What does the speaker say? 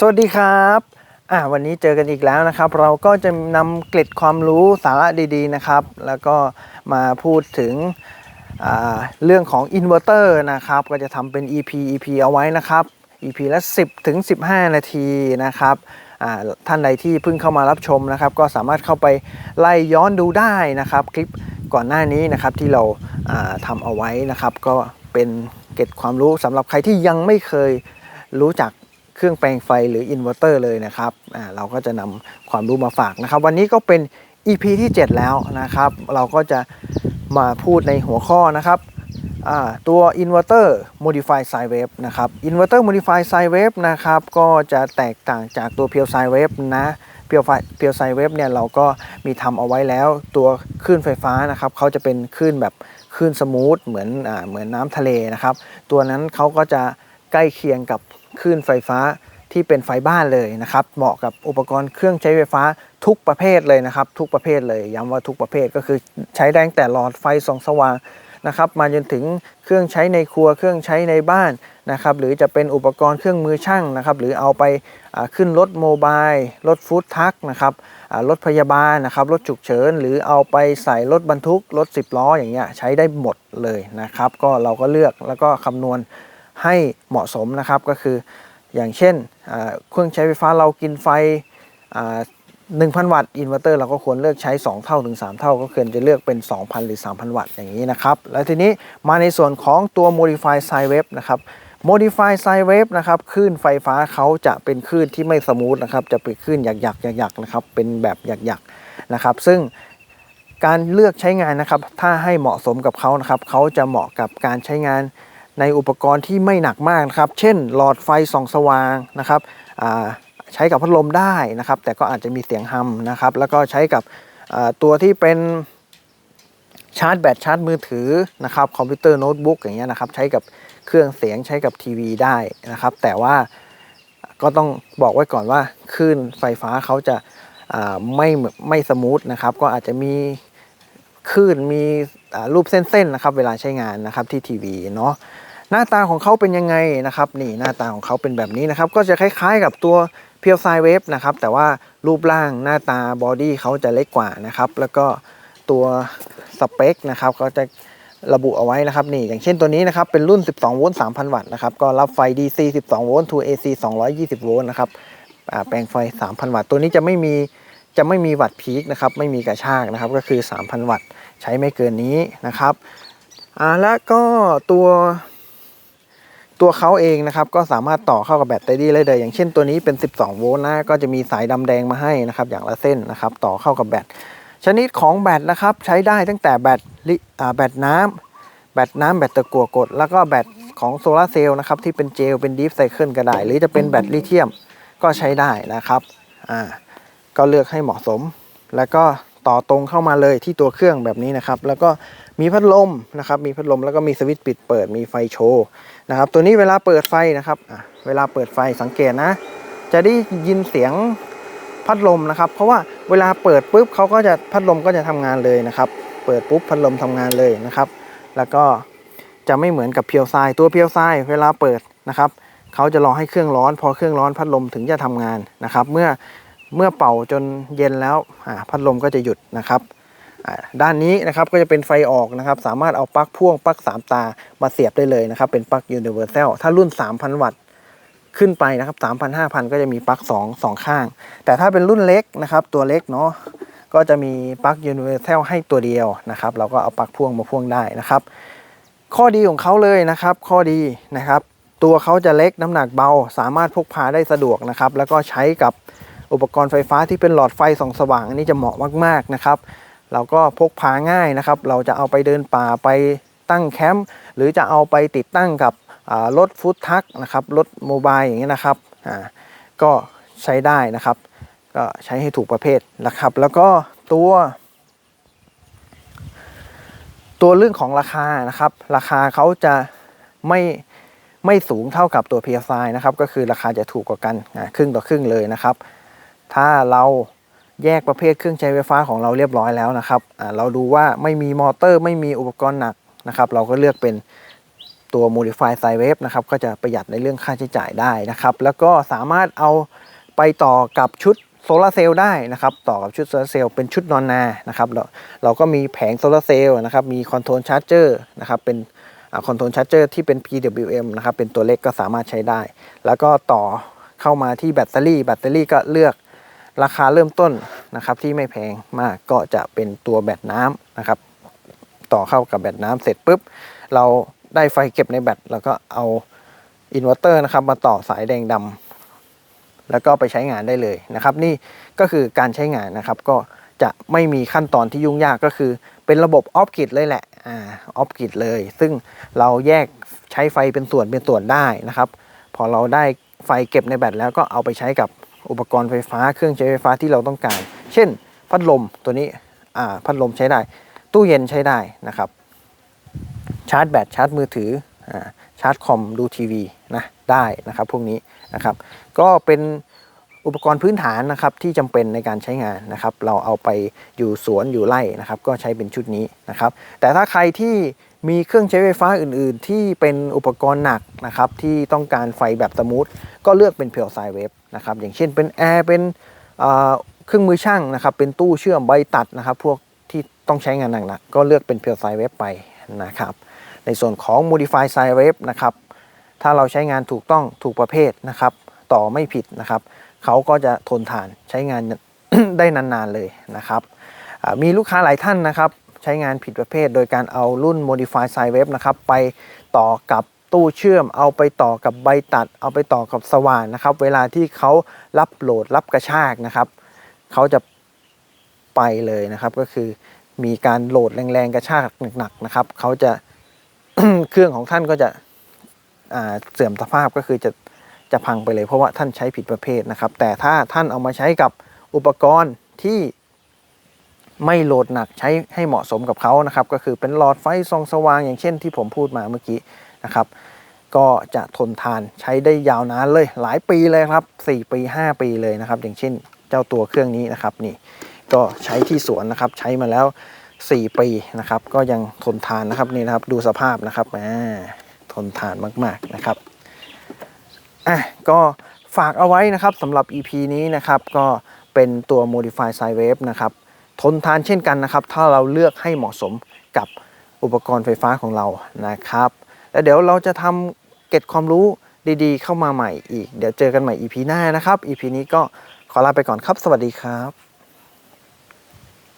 สวัสดีครับอ่าวันนี้เจอกันอีกแล้วนะครับ เราก็จะนำเกร็ดความรู้สาระดีๆนะครับ แล้วก็มาพูดถึงเรื่องของอินเวอร์เตอร์นะครับ ก็จะทำเป็น EP EP เอาไว้นะครับ EP ละ 10ถึง15 นาทีนะครับท่านใดที่เพิ่งเข้ามารับชมนะครับ ก็สามารถเข้าไปไล่ย้อนดูได้นะครับ คลิปก่อนหน้านี้นะครับที่เราาทำเอาไว้นะครับ ก็เป็นเกร็ดความรู้สำหรับใครที่ยังไม่เคยรู้จัก เครื่องแปลงไฟหรืออินเวอร์เตอร์เลยนะครับเราก็จะนำความรู้มาฝากนะครับ วันนี้ก็เป็น EP ที่ 7 แล้วนะครับ เราก็จะมาพูดในหัวข้อนะครับอ่าตัว Inverter Modify Sine Wave นะครับ Inverter Modify Sine Wave นะครับก็จะแตกต่างจากตัว Pure Sine Wave นะ Pure Fi- Pure Sine Wave เนี่ยเราก็มีทำเอาไว้แล้วตัวคลื่นไฟฟ้านะครับเขาจะเป็นคลื่นแบบคลื่นสมูทเหมือนอ่าเหมือนน้ำทะเลนะครับ ตัวนั้นเขาก็จะใกล้เคียงกับ คลื่นไฟฟ้าที่เป็นไฟบ้านเลยนะครับ เหมาะกับอุปกรณ์เครื่องใช้ไฟฟ้าทุกประเภทเลยนะครับ ทุกประเภทเลยย้ำว่าทุกประเภทก็คือใช้ได้ตั้งแต่หลอดไฟส่องสว่างนะครับมาจนถึงเครื่องใช้ในครัวเครื่องใช้ในบ้านนะครับหรือจะเป็นอุปกรณ์เครื่องมือช่างนะครับหรือเอาไปขึ้นรถโมบายรถฟู้ดทักนะครับรถพยาบาลนะครับรถฉุกเฉิน หรือเอาไปใส่รถบรรทุกรถ 10 ล้ออย่างเงี้ยใช้ได้หมดเลยนะครับ ก็เราก็เลือกแล้วก็คำนวณ ให้เหมาะสมนะครับก็คืออย่างเช่นเครื่องใช้ไฟฟ้าเรากินไฟอ่า1,000 วัตต์อินเวอร์เตอร์เราก็ควรเลือกใช้ 2 เท่าถึง 3 เท่า ก็ควรจะเลือกเป็น 2,000 หรือ 3,000 วัตต์อย่างนี้นะครับ แล้วทีนี้มาในส่วนของตัว modify sine wave นะครับ modify sine wave นะครับคลื่นไฟฟ้าเขาจะเป็นคลื่นที่ไม่สมูทนะครับจะเป็นคลื่นหยักๆหยักๆนะครับเป็นแบบหยักๆนะครับ ซึ่งการเลือกใช้งานนะครับถ้าให้เหมาะสมกับเขานะครับเขาจะเหมาะกับการใช้งาน ในอุปกรณ์ที่ไม่หนักมากนะครับ เช่น หลอดไฟส่องสว่างนะครับใช้กับพัดลมได้นะครับ แต่ก็อาจจะมีเสียงฮัมนะครับ แล้วก็ใช้กับตัวที่เป็นชาร์จแบตชาร์จมือถือนะครับคอมพิวเตอร์โน้ตบุ๊กอย่างเงี้ยนะครับใช้กับเครื่องเสียงใช้กับทีวีได้นะครับ แต่ว่าก็ต้องบอกไว้ก่อนว่าคลื่นไฟฟ้าเขาจะไม่ไม่สมูทนะครับ ก็อาจจะมีคลื่นมีรูปเส้นๆนะครับ เวลาใช้งานนะครับที่ทีวีเนาะ หน้าตาของเขาเป็นยังไงนะครับนี่หน้าตาของเขาเป็นแบบนี้นะครับ ก็จะคล้ายๆกับตัวเพียวไซเวฟนะครับแต่ว่ารูปร่างหน้าตาบอดี้เขาจะเล็กกว่านะครับแล้วก็ตัวสเปคนะครับก็จะระบุเอาไว้นะครับนี่อย่างเช่นตัวนี้นะครับเป็นรุ่น 12 โวลต์ 3,000 วัตต์นะครับก็รับไฟ DC 12 โวลต์ to AC 220 โวลต์นะครับแปลงไฟ 3,000 วัตต์ ตัวนี้จะไม่มีจะไม่มีวัตต์พีคนะครับไม่มีกระชากนะครับก็คือ 3,000 วัตต์ ใช้ไม่เกินนี้นะครับอ่าแล้วก็ตัว ตัวเขาเองนะครับก็สามารถต่อเข้ากับแบตเตอรี่ได้เลยอย่างเช่นตัวนี้เป็น 12 โวลต์นะก็จะมีสายดำแดงมาให้นะครับอย่างละเส้นนะครับต่อเข้ากับแบตชนิดของแบตนะครับใช้ได้ตั้งแต่แบตลิอ่าแบตน้ำแบตน้ำแบตตะกั่วกด แล้วก็แบตของโซลาร์เซลล์นะครับที่เป็นเจลเป็นดีฟไซเคิลก็ได้ หรือจะเป็นแบตลิเธียมก็ใช้ได้นะครับอ่าก็เลือกให้เหมาะสม แล้วก็ต่อตรงเข้ามาเลยที่ตัวเครื่องแบบนี้นะครับ แล้วก็ มีพัดลมนะครับมีพัดลมแล้วก็มีสวิตช์ปิดเปิดมีไฟโชว์นะครับตัวนี้เวลาเปิดไฟนะครับเวลาเปิดไฟสังเกตนะ จะได้ยินเสียงพัดลมนะครับ เพราะว่าเวลาเปิดปุ๊บเขาก็จะพัดลมก็จะทำงานเลยนะครับ เปิดปุ๊บพัดลมทำงานเลยนะครับ แล้วก็จะไม่เหมือนกับเพียวไซตัวเพียวไซเวลาเปิดนะครับเขาจะรอให้เครื่องร้อน พอเครื่องร้อนพัดลมถึงจะทำงานนะครับ เมื่อเมื่อเป่าจนเย็นแล้วพัดลมก็จะหยุดนะครับ ด้านนี้นะครับก็จะเป็นไฟออกนะครับ สามารถเอาปลั๊กพ่วงปลั๊กสามตามาเสียบได้เลยนะครับ เป็นปลั๊กยูนิเวอร์แซลถ้ารุ่น 3,000 วัตต์ขึ้นไปนะครับ3,000 5,000 ก็จะมีปลั๊ก2 2 ข้าง แต่ถ้าเป็นรุ่นเล็กนะครับ ตัวเล็กเนาะก็จะมีปลั๊กยูนิเวอร์แซลให้ตัวเดียวนะครับ เราก็เอาปลั๊กพ่วงมาพ่วงได้นะครับ ข้อดีของเขาเลยนะครับ ข้อดีนะครับ ตัวเขาจะเล็กน้ำหนักเบา สามารถพกพาได้สะดวกนะครับ แล้วก็ใช้กับอุปกรณ์ไฟฟ้าที่เป็นหลอดไฟส่องสว่างอันนี้จะเหมาะมากๆนะครับ เราก็พกพาง่ายนะครับ เราจะเอาไปเดินป่าไปตั้งแคมป์หรือจะเอาไปติดตั้งกับรถฟู้ดทักนะครับรถโมบายอย่างเงี้ยนะครับก็ใช้ได้นะครับ ก็ใช้ให้ถูกประเภทนะครับ แล้วก็ตัว ตัวเรื่องของราคานะครับ ราคาเขาจะไม่ไม่สูงเท่ากับตัว PSI นะครับ ก็คือราคาจะถูกกว่ากันครึ่งต่อครึ่งเลยนะครับ ถ้าเรา แยกประเภทเครื่องใช้ไฟฟ้าของเราเรียบร้อยแล้วนะครับเราดูว่าไม่มีมอเตอร์ไม่มีอุปกรณ์หนักนะครับเราก็เลือกเป็นตัว Modify Sine Wave นะครับก็จะประหยัดในเรื่องค่าใช้จ่ายได้นะครับ แล้วก็สามารถเอาไปต่อกับชุดโซลาร์เซลล์ได้นะครับ ต่อกับชุดโซลาร์เซลล์เป็นชุดนอนนานะครับเราเราก็มีแผงโซลาร์เซลล์นะครับมีคอนโทรลชาร์จเจอร์นะครับเป็นคอนโทรลชาร์จเจอร์ที่เป็น PWM นะครับเป็นตัวเล็กก็สามารถใช้ได้ แล้วก็ต่อเข้ามาที่แบตเตอรี่แบตเตอรี่ก็เลือก ราคาเริ่มต้นนะครับที่ไม่แพงมากก็จะเป็นตัวแบตน้ำนะครับ ต่อเข้ากับแบตน้ำเสร็จปุ๊บ เราได้ไฟเก็บในแบตแล้วก็เอาอินเวอร์เตอร์นะครับมาต่อสายแดงดำแล้วก็ไปใช้งานได้เลยนะครับ นี่ก็คือการใช้งานนะครับก็จะไม่มีขั้นตอนที่ยุ่งยากก็คือ เป็นระบบออฟกิดเลยแหละอ่าออฟกิดเลย ซึ่งเราแยกใช้ไฟเป็นส่วนเป็นส่วนได้นะครับ พอเราได้ไฟเก็บในแบตแล้วก็เอาไปใช้กับ อุปกรณ์ไฟฟ้าเครื่องใช้ไฟฟ้าที่เราต้องการ เช่น พัดลมตัวนี้พัดลมใช้ได้ ตู้เย็นใช้ได้นะครับ ชาร์จแบตชาร์จมือถืออชาร์จคอมดูทีวีนะได้นะครับพวกนี้นะครับ ก็เป็นอุปกรณ์พื้นฐานนะครับที่จำเป็นในการใช้งานนะครับ เราเอาไปอยู่สวนอยู่ไร่นะครับ ก็ใช้เป็นชุดนี้นะครับ แต่ถ้าใครที่มีเครื่องใช้ไฟฟ้าอื่น ๆ ที่เป็นอุปกรณ์หนักนะครับที่ต้องการไฟแบบสมูทก็เลือกเป็นเพียวไซเวฟ นะครับอย่างเช่นเป็นแอร์เป็นเครื่องมือช่างนะครับเป็นตู้เชื่อมใบตัดนะครับ พวกที่ต้องใช้งานหนักๆก็เลือกเป็นเพียวไซเวฟไปนะครับ ในส่วนของ Modify Sine Wave นะครับถ้าเราใช้งานถูกต้องถูกประเภทนะครับ ต่อไม่ผิดนะครับเขาก็จะทนทานใช้งานได้นานๆเลยนะครับมีลูกค้าหลายท่านนะครับ ใช้งานผิดประเภท โดยการเอารุ่น Modify Sine Wave นะครับไปต่อกับ ตู้เชื่อมเอาไปต่อกับใบตัด เอาไปต่อกับสว่านนะครับ เวลาที่เขารับโหลดรับกระชากนะครับเขาจะไปเลยนะครับ ก็คือมีการโหลดแรงๆกระชากหนักๆนะครับเขาจะเครื่องของท่านก็จะเสื่อมสภาพก็คือจะจะพังไปเลยเพราะว่าท่านใช้ผิดประเภทนะครับ แต่ถ้าท่านเอามาใช้กับอุปกรณ์ที่ไม่โหลดหนักใช้ให้เหมาะสมกับเขานะครับ ก็คือเป็นหลอดไฟส่องสว่างอย่างเช่นที่ผมพูดมาเมื่อกี้ นะครับ ก็จะทนทานใช้ได้ยาวนานเลยหลายปีเลยครับ 4 ปี 5 ปีเลยนะครับ อย่างเช่นเจ้าตัวเครื่องนี้นะครับนี่ก็ใช้ที่สวนนะครับใช้มาแล้ว 4 ปีนะครับ ก็ยังทนทานนะครับนี่นะครับดูสภาพนะครับอ่าทนทานมากๆนะครับอะก็ฝากเอาไว้นะครับสำหรับ EP นี้นะครับก็เป็นตัว Modify Sine Wave นะครับทนทานเช่นกันนะครับ ถ้าเราเลือกให้เหมาะสมกับอุปกรณ์ไฟฟ้าของเรานะครับ แล้วเดี๋ยวเราจะทำเก็บความรู้ดีๆ เข้ามาใหม่อีก เดี๋ยวเจอกันใหม่ EP หน้านะครับ EP นี้ก็ขอลาไปก่อนครับ สวัสดีครับ